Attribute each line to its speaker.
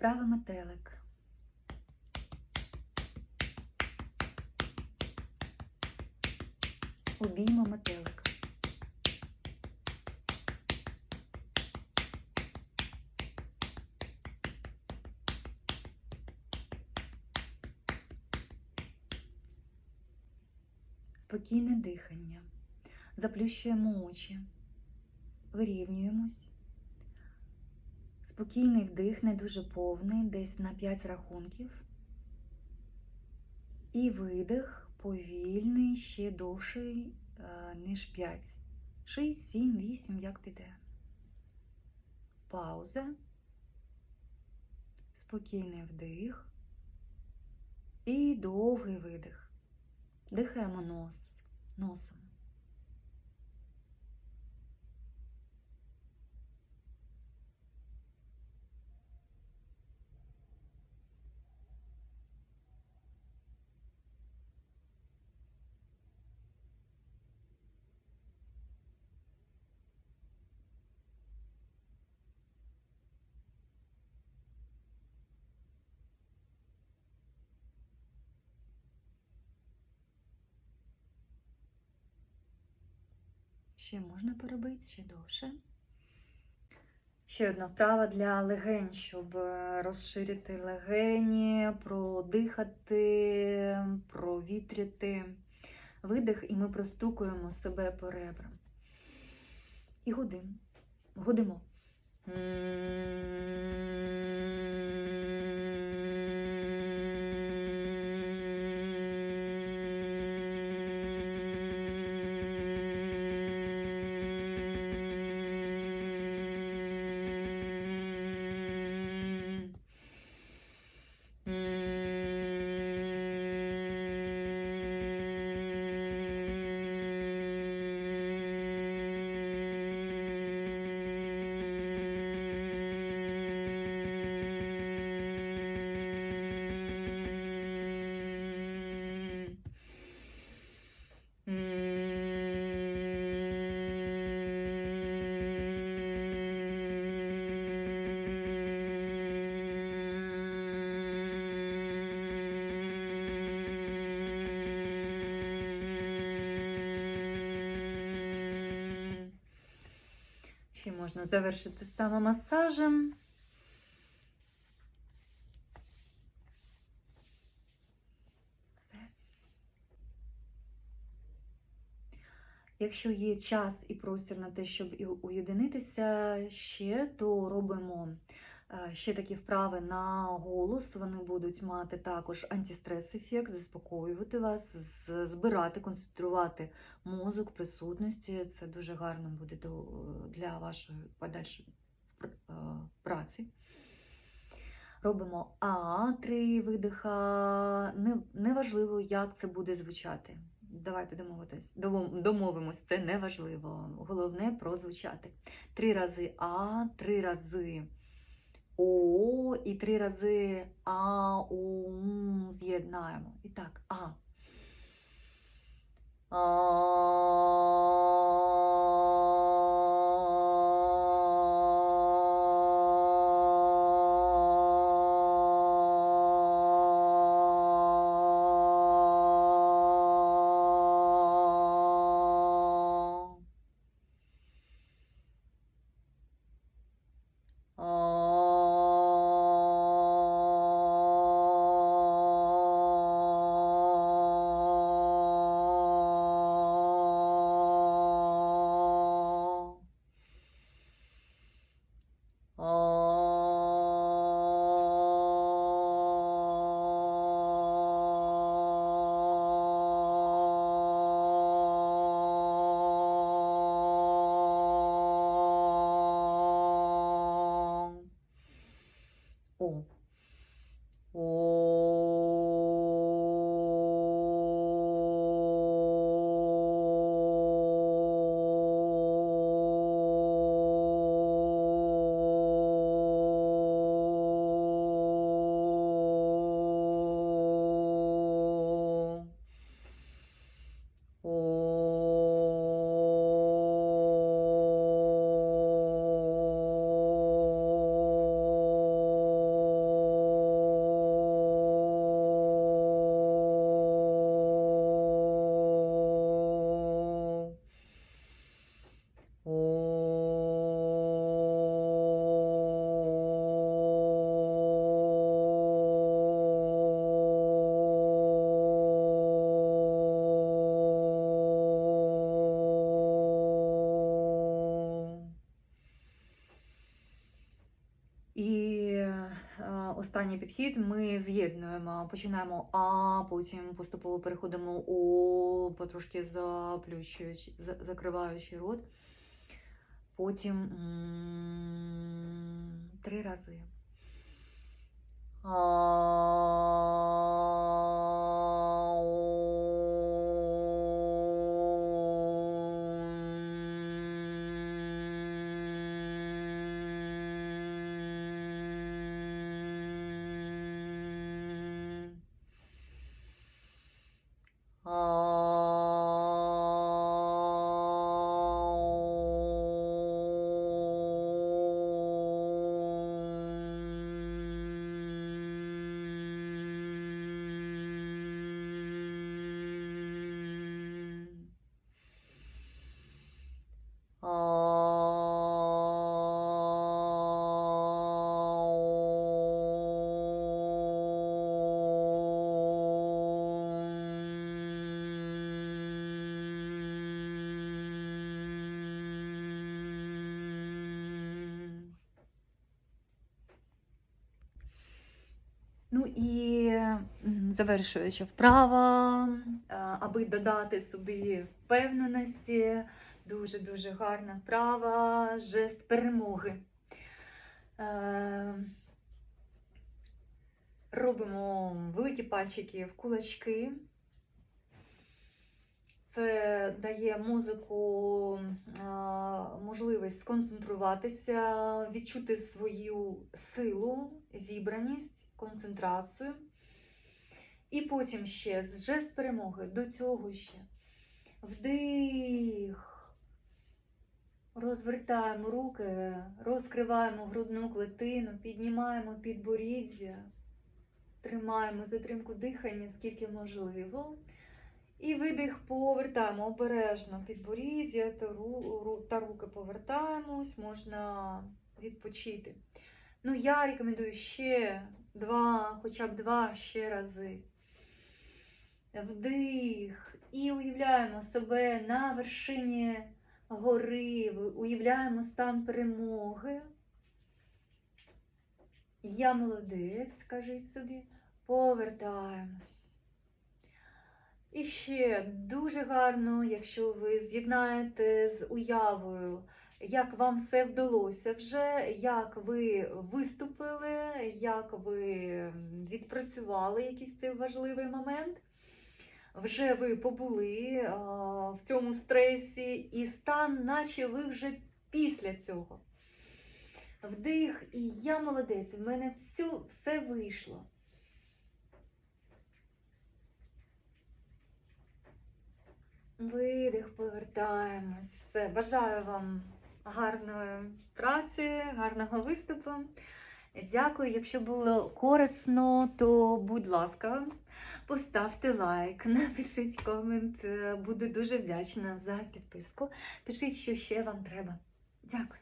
Speaker 1: Правий метелик. Обійма метелика. Спокійне дихання. Заплющуємо очі, вирівнюємось. Спокійний вдих, не дуже повний, десь на 5 рахунків. І видих повільний, ще довший, е, ніж 5. 6, 7, 8, як піде. Пауза. Спокійний вдих. І довгий видих. Дихаємо нос, носом. Ще можна поробити, ще довше. Ще одна вправа для легень, щоб е, розширити легені, продихати, провітряти видих, і ми простукуємо себе по ребрам. І гудимо. Гудимо. Можна завершити самомасажем. Все. Якщо є час і простір на те, щоб уєдинитися ще, то робимо ще такі вправи на голос. Вони будуть мати також антистрес-ефект, заспокоювати вас, збирати, концентрувати мозок, присутності. Це дуже гарно буде для вашої подальшої е, праці. Робимо А, три видиха. Не- Неважливо, як це буде звучати. Давайте домовитись. Домов- Домовимось, це неважливо. Головне прозвучати. Три рази А, три рази О і три рази А, О, з'єднаємо. І так, А. А. О. О. останній підхід ми з'єднуємо. Починаємо А, потім поступово переходимо О, потрошки заплющуючи, закриваючи рот. Потім три рази. Ну і завершуючи вправа, е, аби додати собі впевненості, дуже-дуже гарна вправа, жест перемоги. Е, Робимо великі пальчики в кулачки. Це дає мозку е, можливість сконцентруватися, відчути свою силу, зібраність, концентрацію. І потім ще з жест перемоги до цього ще вдих. Розвертаємо руки, розкриваємо грудну клетину, піднімаємо підборіддя, тримаємо затримку дихання, скільки можливо. І видих повертаємо обережно підборіддя та, ру- ру- та руки повертаємось, можна відпочити. Ну, я рекомендую ще два, хоча б два ще рази. Вдих. І уявляємо себе на вершині гори, уявляємо стан перемоги. Я молодець, скажіть собі, повертаємось. І ще дуже гарно, якщо ви з'єднаєте з уявою, як вам все вдалося вже, як ви виступили, як ви відпрацювали якийсь цей важливий момент. Вже ви побули а, в цьому стресі, і стан, наче ви вже після цього. Вдих, і я молодець, в мене всю, все вийшло. Видих, повертаємось. Все. Бажаю вам гарної праці, гарного виступу. Дякую. Якщо було корисно, то будь ласка, поставте лайк, напишіть комент. Буду дуже вдячна за підписку. Пишіть, що ще вам треба. Дякую.